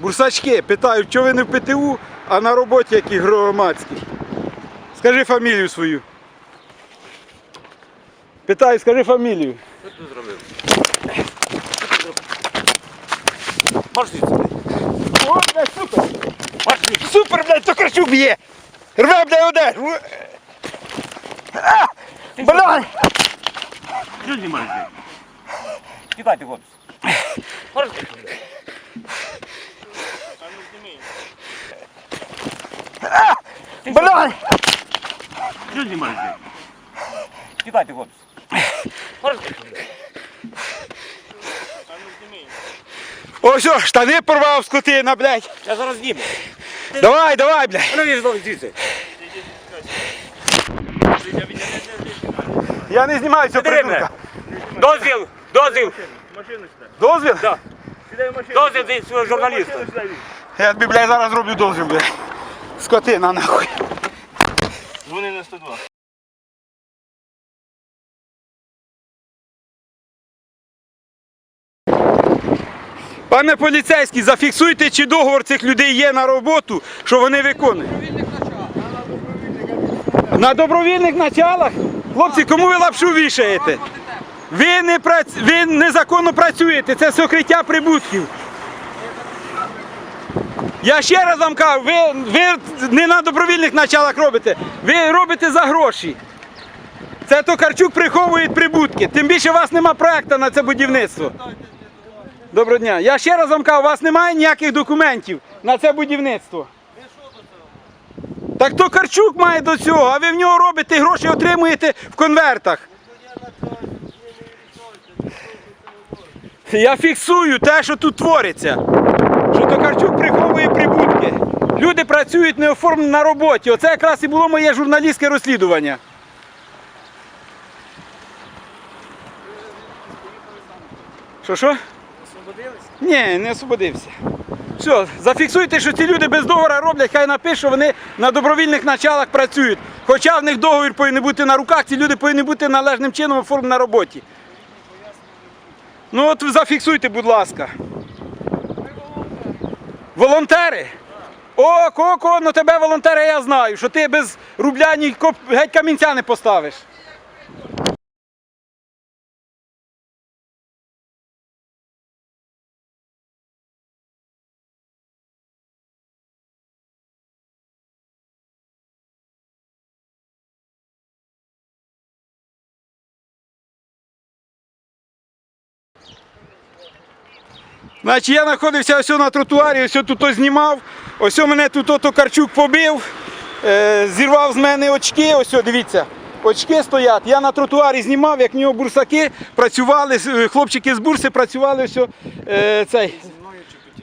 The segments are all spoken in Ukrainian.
Бурсачки питають, що ви не в ПТУ, а на роботі які громадські. Скажи фамілію свою. Питаю, скажи фамілію. Що ти зробив? Марш звідси. О, блядь, супер! Супер, блядь, то крачу б'є! Рве, блядь, одежу! А! Блядь! Що знімаєш? Тікайте, хлопці. Марш звідси. Блядь! Що знімаєш, блядь? Тікайте, хлопці. Марш звідси. Ось, о, штани порвав скотина, блядь! Я зараз зніму. Давай, давай, блядь! А ну віж знову звідси. Я не знімаю цього Бери придурка. Дозвіл, дозвіл, Дозвіл? Да. дозвіл від свого журналіста. Я тобі, блядь, зараз зроблю дозвіл, блядь. Скотина, нахуй. Дзвони на 102. Пане поліцейський, зафіксуйте, чи договор цих людей є на роботу, що вони виконують. На добровільних началах? Хлопці, кому ви лапшу вішаєте? Ви, не прац... ви незаконно працюєте, це сокриття прибутків. Я ще раз вам кажу, ви, ви не на добровільних началах робите, ви робите за гроші. Це Токарчук приховує прибутки. Тим більше у вас нема проекту на це будівництво. Доброго дня. Я ще раз вам кажу, у вас немає ніяких документів на це будівництво. Так то Карчук має до цього, а ви в нього робите і гроші отримуєте в конвертах. Я фіксую те, що тут твориться. Що Токарчук. Люди працюють не оформлені на роботі. Оце якраз і було моє журналістське розслідування. Що що? Ні, не освободився. Все, зафіксуйте, що ці люди без договору роблять, хай напишуть, що вони на добровільних началах працюють. Хоча в них договір повинен бути на руках, ці люди повинні бути належним чином оформлені на роботі. Ну от зафіксуйте, будь ласка. Волонтери? О, Коко, ну тебе волонтери я знаю, що ти без рубля ні коп... геть камінця не поставиш. Значить, я знаходився ось на тротуарі, ось тут знімав, ось мене тут ото Карчук побив, е, зірвав з мене очки, ось дивіться, очки стоять. Я на тротуарі знімав, як в нього бурсаки працювали, е, хлопчики з бурси працювали, ось, е, цей.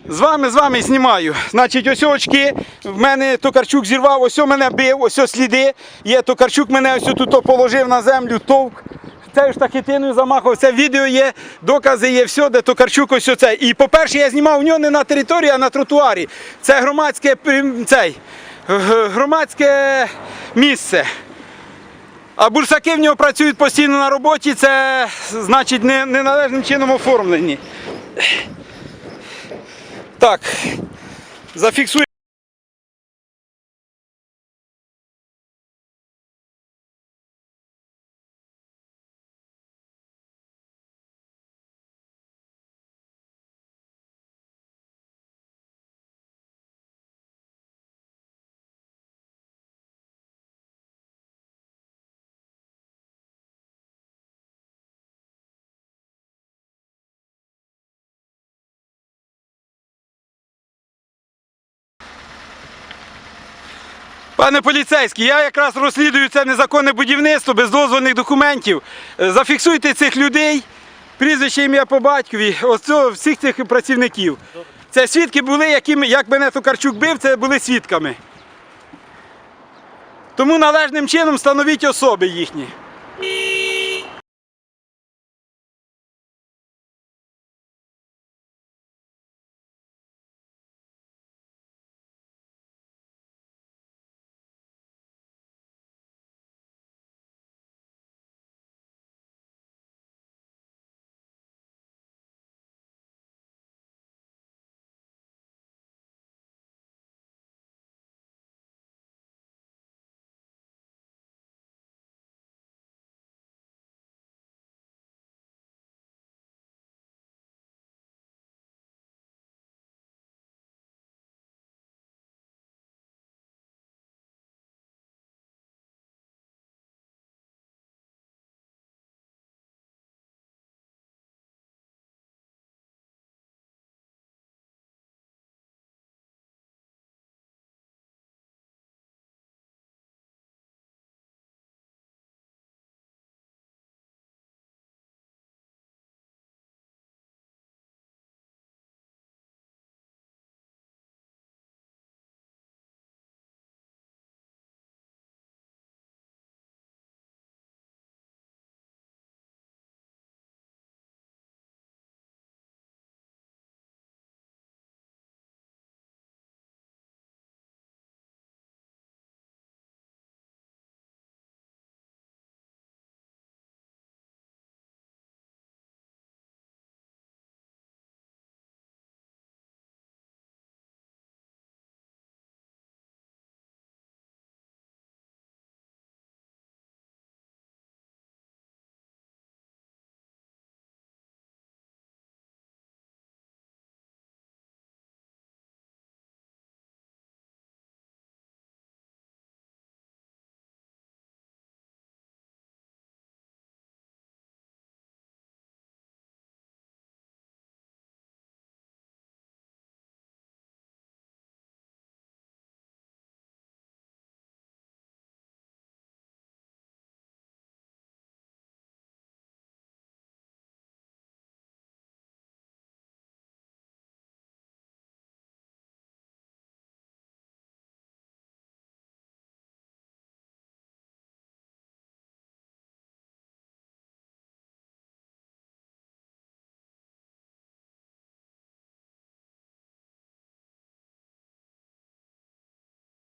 З вами, з вами знімаю. Значить, ось очки. В мене Токарчук зірвав, ось мене бив, ось сліди. Є Токарчук мене ось тут положив на землю, товк. Це ж такитиною замахав, це відео є, докази є, все, де Токарчук ось оце. І по-перше, я знімав у нього не на території, а на тротуарі. Це громадське цей, громадське місце. А бурсаки в нього працюють постійно на роботі, це значить не- неналежним чином оформлені. Так, зафіксуй. Пане поліцейський, я якраз розслідую це незаконне будівництво без дозвольних документів. Е, Зафіксуйте цих людей, прізвище ім'я по батькові, ось всіх цих працівників. Це свідки були, які, як мене Токарчук бив, це були свідками. Тому належним чином встановіть особи їхні.